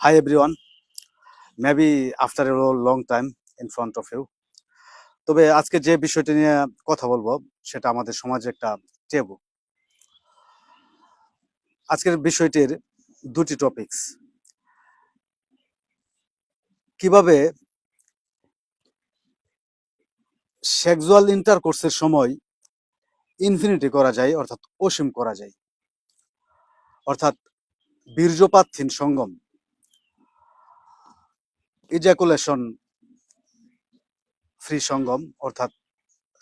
Hi, everyone. Maybe after a long time in front of you. তবে আজকে যে বিষয়টি নিয়ে কথা বলব, সেটা আমাদের সমাজে একটা টেবু আজকের বিষয়টির দুটি টপিকস কীভাবে সেক্সুয়াল ইন্টারকোর্সের সময় ইনফিনিটি করা যায়, অর্থাৎ অসীম করা যায় অর্থাৎ বীর্যপাতহীন সঙ্গম ইজাকুলেশন ফ্রি সঙ্গম, অর্থাৎ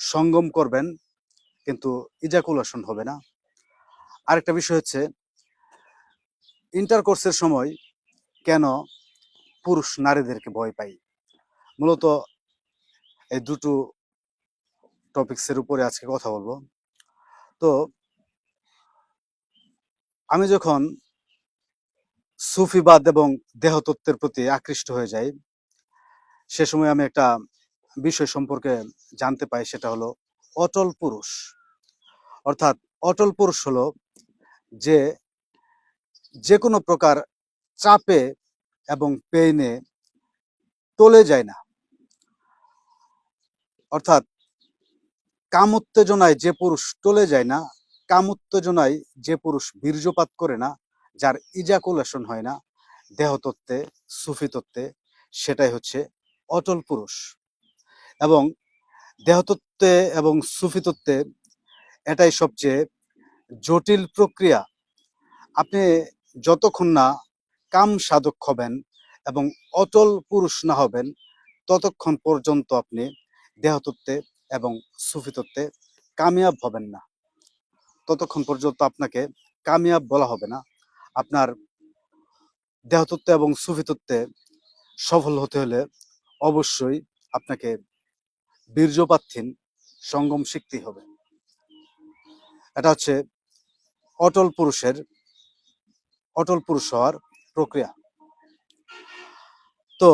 সঙ্গম করবেন, কিন্তু ইজাকুলেশন হবে না। আরেকটা বিষয় হচ্ছে ইন্টারকোর্সের সময় কেন পুরুষ নারীদেরকে ভয় পাই মূলত এই দুটো টপিকসের উপরে আজকে কথা বলব। তো, আমি যখন সুফিবাদ এবং দেহতত্ত্বের প্রতি আকৃষ্ট হয়ে যাই। সে সময় আমি একটা বিষয় সম্পর্কে জানতে পাই, সেটা হলো অটল পুরুষ। অর্থাৎ অটল পুরুষ হলো যে যে কোনো প্রকার চাপে এবং পেইনে টলে যায় না। অর্থাৎ কাম উত্তেজনায় যে পুরুষ টলে যায় না কাম উত্তেজনায় যে পুরুষ বীর্যপাত করে না যার ইজাকুলেশন হয় না, দেহতত্ত্বে সুফি তত্ত্বে সেটাই হচ্ছে অটল পুরুষ। এবং দেহতত্ত্বে এবং সুফি তত্ত্বে এটাই সবচেয়ে জটিল প্রক্রিয়া। আপনি যতক্ষণ না কাম সাধক হবেন এবং অটল পুরুষ না হবেন, ততক্ষণ পর্যন্ত আপনি দেহতত্ত্বে এবং সুফি তত্ত্বে কামিয়াব হবেন না। ততক্ষণ পর্যন্ত আপনাকে কামিয়াব বলা হবে না। আপনার দেহতত্ত্ব এবং সুফি তত্ত্বে সফল হতে হলে অবশ্যই আপনাকে বীর্যপাতহীন সঙ্গম শিখতেই হবে। এটা হচ্ছে অটল পুরুষের, অটল পুরুষ হওয়ার প্রক্রিয়া। তো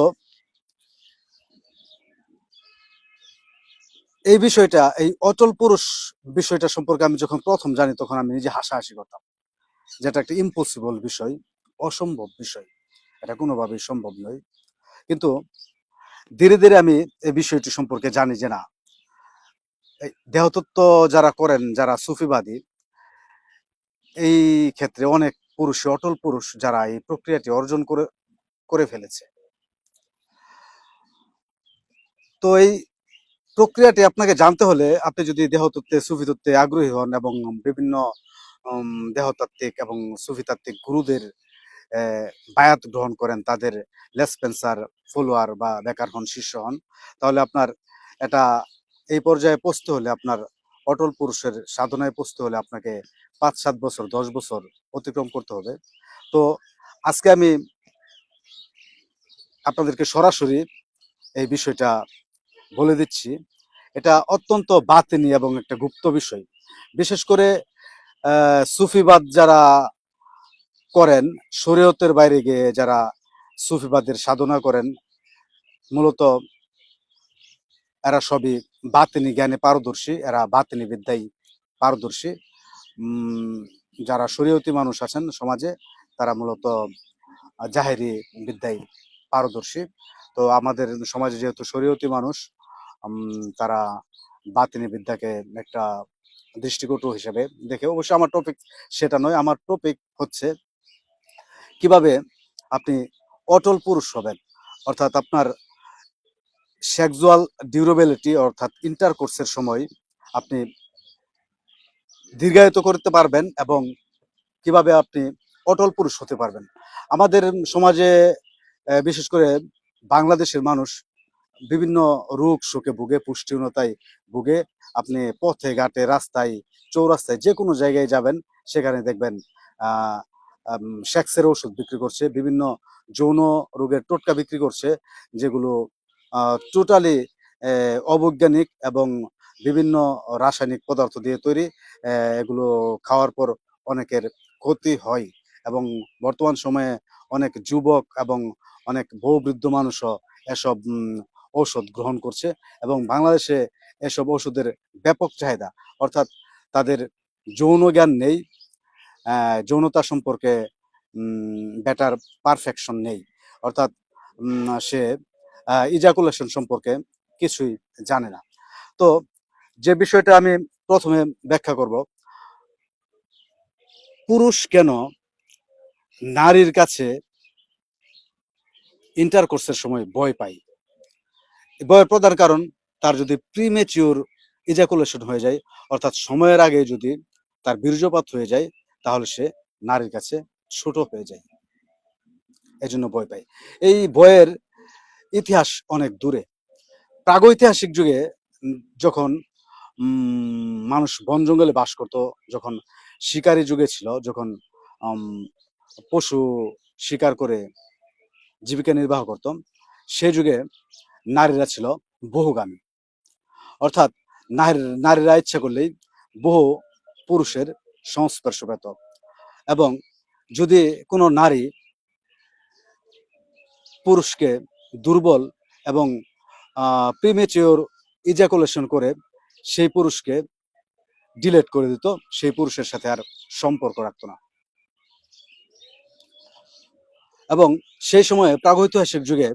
এই বিষয়টা, এই অটল পুরুষ বিষয়টা সম্পর্কে আমি যখন প্রথম জানি, তখন আমি নিজে হাসাহাসি করতাম। যেটা একটা ইম্পসিবল বিষয়, অসম্ভব বিষয়। এটা কোনোভাবেই সম্ভব নয়। কিন্তু ধীরে ধীরে আমি এই বিষয়টি সম্পর্কে জানি যে না দেহতত্ত্ব যারা করেন, যারা সুফিবাদী, এই ক্ষেত্রে অনেক পুরুষ অটল পুরুষ যারা এই প্রক্রিয়াটি অর্জন করে করে ফেলেছে। তো এই প্রক্রিয়াটি আপনাকে জানতে হলে আপনি যদি দেহতত্ত্বে সুফি তত্ত্বে আগ্রহী হন এবং বিভিন্ন দেহতাত্ত্বিক এবং সুফিতাত্ত্বিক গুরুদের বায়াত গ্রহণ করেন তাদের লেসপেন্সার ফলোয়ার বা বেকার হন, শিষ্য হন। তাহলে আপনার এটা এই পর্যায়ে পৌঁছতে হলে আপনার অটল পুরুষের সাধনায় পৌঁছতে হলে আপনাকে পাঁচ সাত বছর, দশ বছর অতিক্রম করতে হবে। তো আজকে আমি আপনাদেরকে সরাসরি এই বিষয়টা বলে দিচ্ছি। এটা অত্যন্ত বাতিনি এবং একটা গুপ্ত বিষয়। বিশেষ করে সুফিবাদ যারা করেন, শরীয়তের বাইরে গিয়ে যারা সুফিবাদের সাধনা করেন, মূলত এরা সবই বাতিনি জ্ঞানে পারদর্শী, এরা বাতিনি বিদ্যায় পারদর্শী। যারা শরীয়তি মানুষ আছেন সমাজে, তারা মূলত জাহেরি বিদ্যায় পারদর্শী। তো আমাদের সমাজে যেহেতু শরীয়তি মানুষ তারা বাতিনি বিদ্যাকে একটা দৃষ্টিকটু হিসেবে দেখে। অবশ্য আমার টপিক সেটা নয়, আমার টপিক হচ্ছে কীভাবে আপনি অটল পুরুষ হবেন। অর্থাৎ আপনার সেক্সুয়াল ডিউরেবিলিটি অর্থাৎ ইন্টারকোর্সের সময় আপনি দীর্ঘায়িত করতে পারবেন এবং কীভাবে আপনি অটল পুরুষ হতে পারবেন। আমাদের সমাজে বিশেষ করে বাংলাদেশের মানুষ বিভিন্ন রোগ শোকে ভুগে, পুষ্টিহীনতায় ভুগে আপনি পথে, ঘাটে, রাস্তায়, চৌরাস্তায় যে কোনো জায়গায় যাবেন, সেখানে দেখবেন সেক্সের ওষুধ বিক্রি করছে, বিভিন্ন যৌন রোগের টোটকা বিক্রি করছে, যেগুলো টোটালি অবৈজ্ঞানিক এবং বিভিন্ন রাসায়নিক পদার্থ দিয়ে তৈরি এগুলো খাওয়ার পর অনেকের ক্ষতি হয় এবং বর্তমান সময়ে অনেক যুবক এবং অনেক বয়োবৃদ্ধ মানুষও এসব ঔষধ গ্রহণ করছে এবং বাংলাদেশে এসব ওষুধের ব্যাপক চাহিদা। অর্থাৎ তাদের যৌন জ্ঞান নেই যৌনতা সম্পর্কে বেটার পারফেকশন নেই। অর্থাৎ সে ইজাকুলেশন সম্পর্কে কিছুই জানে না। তো যে বিষয়টা আমি প্রথমে ব্যাখ্যা করব, পুরুষ কেন নারীর কাছে ইন্টারকোর্সের সময় ভয় পায়? এই ভয়ের প্রধান কারণ তার যদি প্রিমেচিওর ইজাকুলেশন হয়ে যায়, অর্থাৎ সময়ের আগে যদি তার বীর্যপাত হয়ে যায়, তাহলে সে নারীর কাছে ছোট হয়ে যায়। এজন্য ভয় পায়। এই ভয়ের ইতিহাস অনেক দূরে। প্রাগৈতিহাসিক যুগে যখন মানুষ বন জঙ্গলে বাস করত, যখন শিকারী যুগে ছিল, যখন পশু শিকার করে জীবিকা নির্বাহ করত, সে যুগে নারীরা ছিল বহুগামী। অর্থাৎ নারী- নারীরা ইচ্ছা করলেই বহু পুরুষের সংস্পর্শ পেত এবং যদি কোনো নারী পুরুষকে দুর্বল এবং প্রিমেচিওর ইজাকুলেশন করে সেই পুরুষকে ডিলেট করে দিত, সেই পুরুষের সাথে আর সম্পর্ক রাখতো না। এবং সেই সময়ে প্রাগৈতিহাসিক যুগে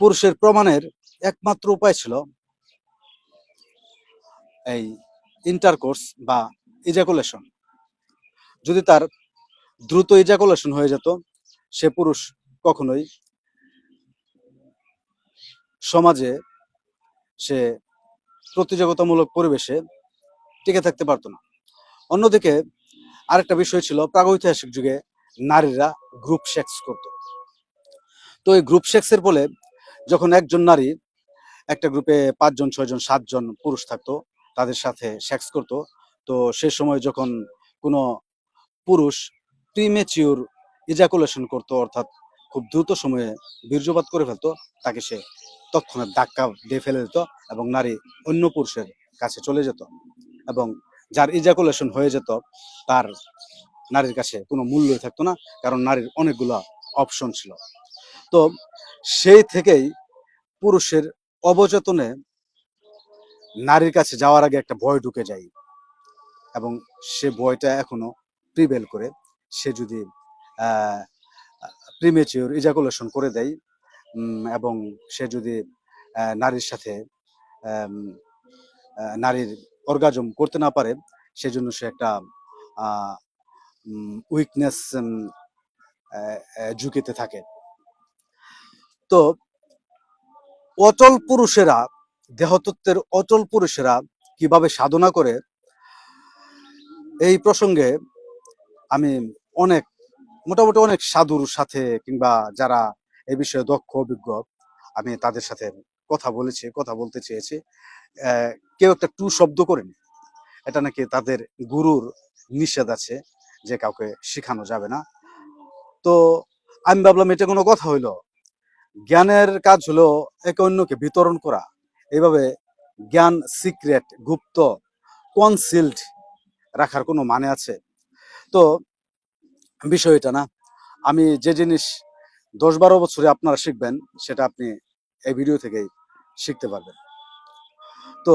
পুরুষের প্রমাণের একমাত্র উপায় ছিল এই ইন্টারকোর্স বা ইজাকুলেশন যদি তার দ্রুত ইজাকুলেশন হয়ে যেত, সে পুরুষ কখনোই সমাজে সে প্রতিযোগিতামূলক পরিবেশে টিকে থাকতে পারতো না। অন্যদিকে আরেকটা বিষয় ছিল, প্রাগৈতিহাসিক যুগে নারীরা গ্রুপ সেক্স করত। তো এই গ্রুপ সেক্সের ফলে যখন একজন নারী একটা গ্রুপে পাঁচজন, ছয়জন, সাতজন পুরুষ থাকতো, তাদের সাথে সেক্স করত, তো সে সময় যখন কোনো পুরুষ প্রিমেচিওর ইজাকুলেশন করতো, অর্থাৎ খুব দ্রুত সময়ে বীর্যপাত করে ফেলতো, তাকে সে তৎক্ষণাৎ ধাক্কা দিয়ে ফেলে দিত এবং নারী অন্য পুরুষের কাছে চলে যেত এবং যার ইজাকুলেশন হয়ে যেত, তার নারীর কাছে কোনো মূল্যই থাকতো না, কারণ নারীর অনেকগুলো অপশন ছিল। তো সেই থেকেই পুরুষের অবচেতনে নারীর কাছে যাওয়ার আগে একটা ভয় ঢুকে যায় এবং সে ভয়টা এখনও প্রিভেল করে। সে যদি প্রিমেচিওর ইজাকুলেশন করে দেয় এবং সে যদি নারীর সাথে নারীর অর্গাজম করতে না পারে, সেজন্য সে একটা উইকনেস ঝুঁকিতে থাকে। তো অচল পুরুষেরা, দেহতত্ত্বের অচল পুরুষেরা কীভাবে সাধনা করে? এই প্রসঙ্গে আমি অনেক, মোটামুটি অনেক সাধুর সাথে কিংবা যারা এই বিষয়ে দক্ষ, অভিজ্ঞ, আমি তাদের সাথে কথা বলেছি, কথা বলতে চেয়েছি। কেউ একটা টু শব্দ করেনি এটা নাকি তাদের গুরুর নিষেধ আছে যে কাউকে শেখানো যাবে না। তো আমি ভাবলাম এটা কোনো কথা হইল। জ্ঞানের কাজ হলো একে অন্যকে বিতরণ করা। এইভাবে জ্ঞান সিক্রেট, গুপ্ত, কনসিল্ড রাখার কোনো মানে আছে? তো বিষয় এটা না, আমি যে জিনিস দশ বারো বছরে আপনারা শিখবেন, সেটা আপনি এই ভিডিও থেকেই শিখতে পারবেন। তো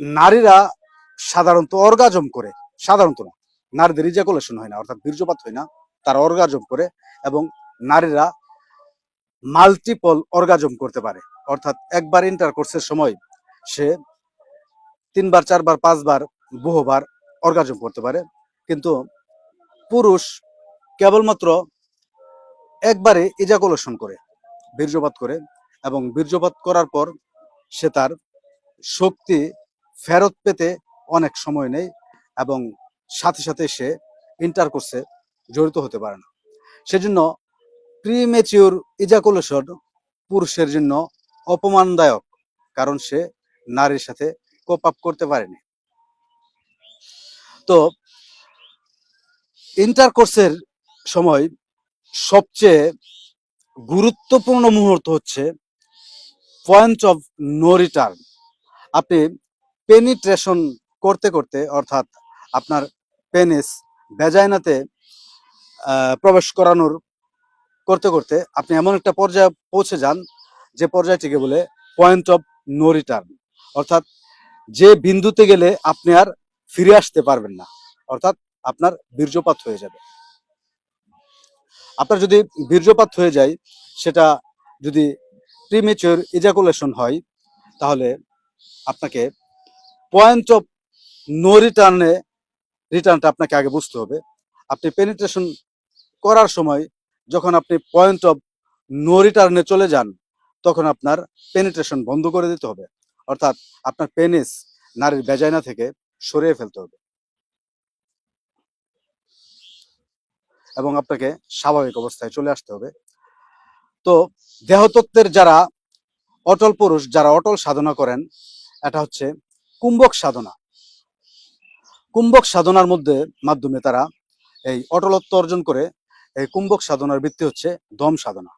নারীরা সাধারণত অর্গাজম করে, সাধারণত না। নারীদের ইজাকুলেশন হয় না, অর্থাৎ বীর্যপাত হয় না, তারা অর্গাজম করে এবং নারীরা মাল্টিপল অর্গাজম করতে পারে। অর্থাৎ একবার ইন্টার কোর্সের সময়, সে তিনবার, চারবার, পাঁচবার, বহুবার অর্গাজম করতে পারে। কিন্তু পুরুষ কেবলমাত্র একবারে ইজাকুলেশন করে, বীর্যপাত করে এবং বীর্যপাত করার পর সে তার শক্তি ফেরত পেতে অনেক সময় নেই এবং সাথে সাথে সে ইন্টারকোর্সে জড়িত হতে পারে না। সেজন্য প্রিমেচিওর ইজাকুলেশন পুরুষের জন্য অপমানদায়ক, কারণ সে নারীর সাথে কোপ আপ করতে পারেনি। তো ইন্টারকোর্সের সময় সবচেয়ে গুরুত্বপূর্ণ মুহূর্ত হচ্ছে পয়েন্ট অফ নো রিটার্ন আপনি পেনিট্রেশন করতে করতে, অর্থাৎ আপনার পেনিস ভেজাইনাতে প্রবেশ করানোর করতে করতে আপনি এমন একটা পর্যায়ে পৌঁছে যান যে পর্যায়টিকে বলে পয়েন্ট অফ নো রিটার্ন অর্থাৎ যে বিন্দুতে গেলে আপনি আর ফিরে আসতে পারবেন না। অর্থাৎ আপনার বীর্যপাত হয়ে যাবে। আপনার যদি বীর্যপাত হয়ে যায়, সেটা যদি প্রিমেচিওর ইজাকুলেশন হয়, তাহলে আপনাকে পয়েন্ট অফ নো রিটার্নে রিটার্নটা আপনাকে আগে বুঝতে হবে। আপনি পেনিট্রেশন করার সময় যখন আপনি পয়েন্ট অফ নো রিটার্নে চলে যান, তখন আপনার পেনিট্রেশন বন্ধ করে দিতে হবে। অর্থাৎ আপনার পেনিস নারীর বেজাইনা থেকে সরিয়ে ফেলতে হবে। এবং আপনাকে স্বাভাবিক অবস্থায় চলে আসতে হবে। তো দেহতত্ত্বের যারা অটল পুরুষ, যারা অটল সাধনা করেন, এটা হচ্ছে কুম্ভক সাধনা। কুম্ভক সাধনার মধ্যে মাধ্যমে তারা এই অটলত্ব অর্জন করে এই কুম্ভক সাধনার ভিত্তি হচ্ছে দম সাধনা।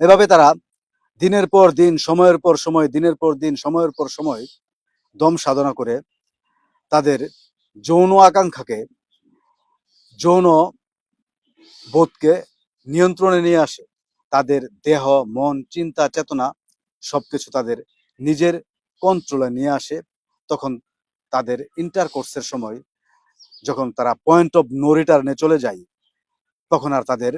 এভাবে তারা দিনের পর দিন, সময়ের পর সময়, দিনের পর দিন, সময়ের পর সময় দম সাধনা করে তাদের যৌন আকাঙ্ক্ষাকে, যৌন বোধকে নিয়ন্ত্রণে নিয়ে আসে। তাদের দেহ, মন, চিন্তা, চেতনা সবকিছু তাদের নিজের কন্ট্রোলে নিয়ে আসে। তখন তাদের ইন্টারকোর্সের সময় যখন তারা পয়েন্ট অফ নো রিটার্নে চলে যায়, তখন আর তাদের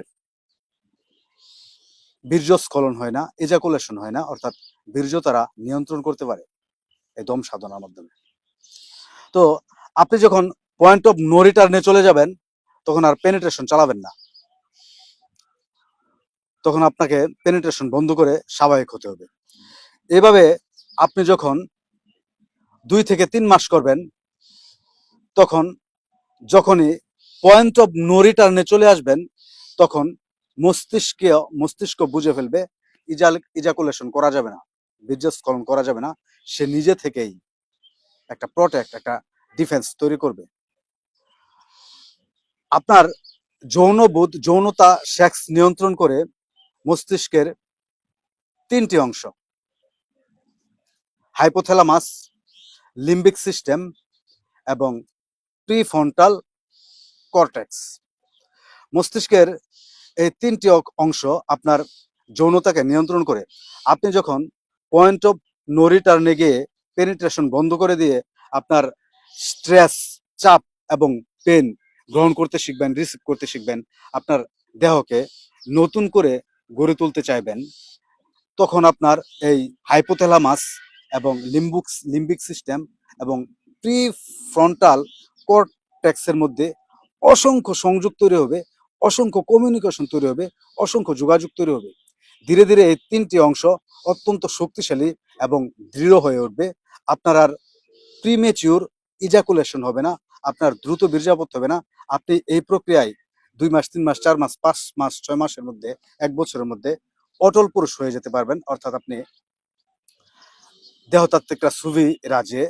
বীর্যস্খলন হয় না এজাকুলেশন হয় না, অর্থাৎ বীর্য তারা নিয়ন্ত্রণ করতে পারে। এই দম সাধনার মাধ্যমে। তো আপনি যখন পয়েন্ট অফ নো রিটার্নে চলে যাবেন, তখন আর পেনিট্রেশন চালাবেন না। তখন আপনাকে পেনিট্রেশন বন্ধ করে স্বাভাবিক হতে হবে। এভাবে আপনি যখন দুই থেকে তিন মাস করবেন, তখন যখনই পয়েন্ট অফ নো রিটার্নে চলে আসবেন, তখন মস্তিষ্কে, মস্তিষ্ক বুঝে ফেলবে ইজাল ইজাকুলেশন করা যাবে না, বীর্যস্খলন করা যাবে না, সে নিজে থেকেই একটা প্রোটেক্ট একটা ডিফেন্স তৈরি করবে। আপনার যৌনবোধ যৌনতা সেক্স নিয়ন্ত্রণ করে মস্তিষ্কের তিনটি অংশ। হাইপোথ্যালামাস লিম্বিক সিস্টেম এবং প্রিফ্রন্টাল কর্টেক্স মস্তিষ্কের এই তিনটি অংশ আপনার যৌনতাকে নিয়ন্ত্রণ করে। আপনি যখন পয়েন্ট অফ নো রিটার্নে গিয়ে পেনিট্রেশন বন্ধ করে দিয়ে আপনার স্ট্রেস, চাপ এবং পেন গ্রহণ করতে শিখবেন, রিসিভ করতে শিখবেন। আপনার দেহকে নতুন করে গড়ে তুলতে চাইবেন। তখন আপনার এই হাইপোথ্যালামাস এবং লিম্বুক লিম্বিক সিস্টেম এবং প্রি ফ্রন্টাল কর্টেক্সের মধ্যে অসংখ্য সংযোগ তৈরি হবে, অসংখ্য কমিউনিকেশন তৈরি হবে, অসংখ্য যোগাযোগ তৈরি হবে। ধীরে ধীরে এই তিনটি অংশ অত্যন্ত শক্তিশালী এবং দৃঢ় হয়ে উঠবে। আপনার আর প্রিমেচিউর ইজাকুলেশন হবে না, আপনার দ্রুত বীর্যাপত হবে না। আপনি এই প্রক্রিয়ায় দুই মাস, তিন মাস, চার মাস, পাঁচ মাস, ছয় মাসের মধ্যে, এক বছরের মধ্যে অটল পুরুষ হয়ে যেতে পারবেন। অর্থাৎ আপনি দেহতাত্ত্বিকরা সুবি রাজে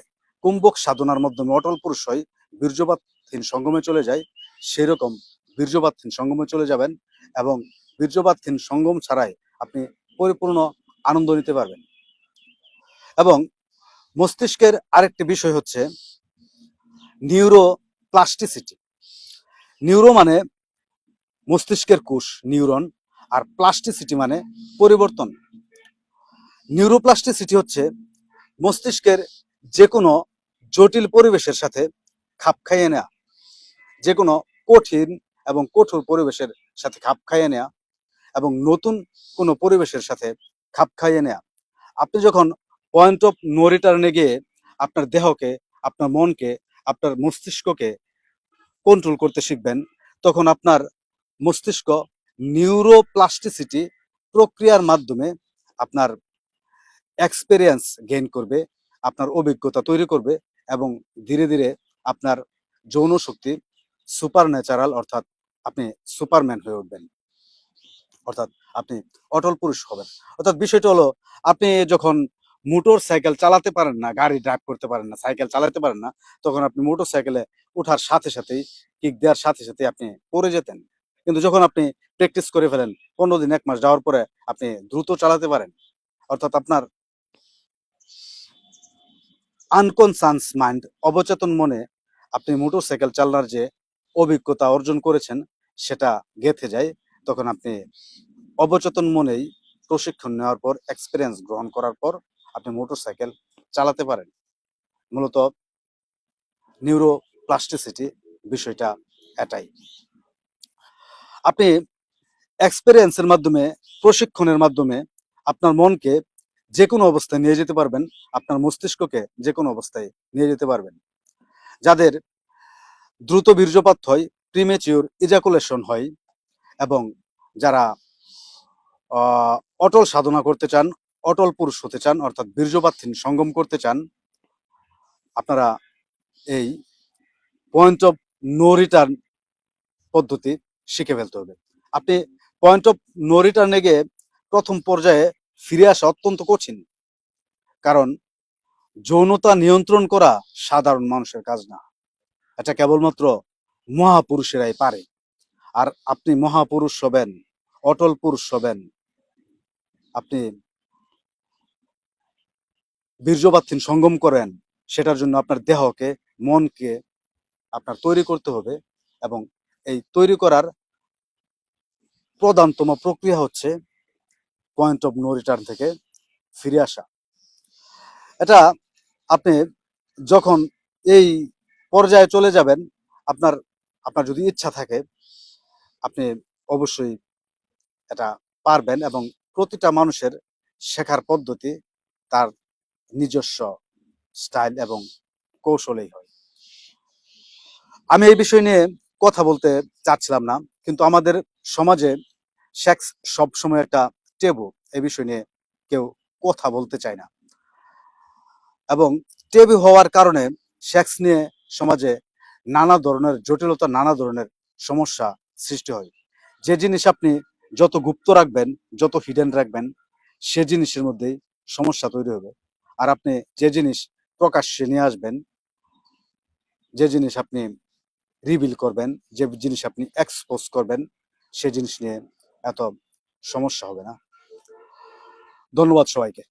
কুম্ভক সাধনার মাধ্যমে অটল পুরুষ হয় বীর্যপাতহীন সঙ্গমে চলে যায়। সেরকম বীর্যপাতহীন সঙ্গমে চলে যাবেন এবং বীর্যপাতহীন সঙ্গম ছাড়াই আপনি পরিপূর্ণ আনন্দ নিতে পারবেন। এবং মস্তিষ্কের আরেকটি বিষয় হচ্ছে নিউরো প্লাস্টিসিটি নিউরো মানে মস্তিষ্কের কোষ নিউরন আর প্লাস্টিসিটি মানে পরিবর্তন। নিউরোপ্লাস্টিসিটি হচ্ছে মস্তিষ্কের যে কোনো জটিল পরিবেশের সাথে খাপ খাইয়ে নেওয়া যে কোনো কঠিন এবং কঠোর পরিবেশের সাথে খাপ খাইয়ে নেওয়া এবং নতুন কোনো পরিবেশের সাথে খাপ খাইয়ে নেওয়া আপনি যখন পয়েন্ট অফ নো রিটার্নে গিয়ে আপনার দেহকে, আপনার মনকে আপনার মস্তিষ্ককে কন্ট্রোল করতে শিখবেন, তখন আপনার মস্তিষ্ক নিউরোপ্লাস্টিসিটি প্রক্রিয়ার মাধ্যমে আপনার এক্সপেরিয়েন্স গেইন করবে, আপনার অভিজ্ঞতা তৈরি করবে এবং ধীরে ধীরে আপনার যৌন শক্তি সুপার ন্যাচারাল অর্থাৎ আপনি সুপারম্যান হয়ে উঠবেন। অর্থাৎ আপনি অটল পুরুষ হবেন। অর্থাৎ বিষয়টা হলো, আপনি যখন মোটর সাইকেল চালাতে পারেন না, গাড়ি ড্রাইভ করতে পারেন না, সাইকেল চালাতে পারেন না, তখন আপনি মোটর সাইকেলে ওঠার সাথে সাথেই কিক দেওয়ার সাথে সাথে আপনি পড়ে যেতেন। কিন্তু যখন আপনি প্র্যাকটিস করে ফেলেন, পনেরো দিন, এক মাস যাওয়ার পরে আপনি দ্রুত চালাতে পারেন। অর্থাৎ আপনার আনকনসান্স মাইন্ড অবচেতন মনে আপনি মোটর সাইকেল চালানোর যে অভিজ্ঞতা অর্জন করেছেন, সেটা গেঁথে যায়। তখন আপনি অবচেতন মনেই প্রশিক্ষণ নেওয়ার পর এক্সপিরিয়েন্স গ্রহণ করার পর আপনি মোটরসাইকেল চালাতে পারেন। মূলত নিউরো প্লাস্টিসিটি বিষয়টা এটাই। আপনি এক্সপিরিয়েন্সের মাধ্যমে, প্রশিক্ষণের মাধ্যমে আপনার মনকে যে কোনো অবস্থায় নিয়ে যেতে পারবেন, আপনার মস্তিষ্ককে যে কোনো অবস্থায় নিয়ে যেতে পারবেন। যাদের দ্রুত বীর্যপাত হয় প্রিমেচিউর ইজাকুলেশন হয় এবং যারা অটল সাধনা করতে চান অটল পুরুষ হতে চান, অর্থাৎ বীর্যপাতহীন সঙ্গম করতে চান, আপনারা এই পয়েন্ট অফ নো রিটার্ন পদ্ধতি শিখে ফেলতে হবে। আপনি পয়েন্ট অফ নো রিটার্নে গিয়ে প্রথম পর্যায়ে ফিরে আসা অত্যন্ত কঠিন, কারণ যৌনতা নিয়ন্ত্রণ করা সাধারণ মানুষের কাজ না। এটা কেবলমাত্র মহাপুরুষেরাই পারে। আর আপনি মহাপুরুষ হবেন, অটল পুরুষ হবেন, আপনি বীর্যবাথীন সঙ্গম করেন, সেটার জন্য আপনার দেহকে, মনকে আপনার তৈরি করতে হবে এবং এই তৈরি করার প্রধানতম প্রক্রিয়া হচ্ছে পয়েন্ট অফ নো রিটার্ন থেকে ফিরে আসা। এটা আপনি যখন এই পর্যায়ে চলে যাবেন, আপনার আপনার যদি ইচ্ছা থাকে, আপনি অবশ্যই এটা পারবেন এবং প্রতিটা মানুষের শেখার পদ্ধতি তার নিজস্ব স্টাইল এবং কৌশলেই হয়। আমি এই বিষয় নিয়ে কথা বলতে চাচ্ছিলাম না, কিন্তু আমাদের সমাজে সেক্স সবসময় একটা টেবু, এই বিষয় নিয়ে কেউ কথা বলতে চায় না। এবং টেবু হওয়ার কারণে সেক্স নিয়ে সমাজে নানা ধরনের জটিলতা, নানা ধরনের সমস্যা সৃষ্টি হয়। যে জিনিস আপনি যত গুপ্ত রাখবেন, যত হিডেন রাখবেন, সে জিনিসের মধ্যেই সমস্যা তৈরি হবে। আর আপনি যে জিনিস প্রকাশ্যে নিয়ে আসবেন, যে জিনিস আপনি রিভিল করবেন, যে জিনিস আপনি এক্সপোজ করবেন, সে জিনিস নিয়ে এত সমস্যা হবে না। ধন্যবাদ সবাইকে।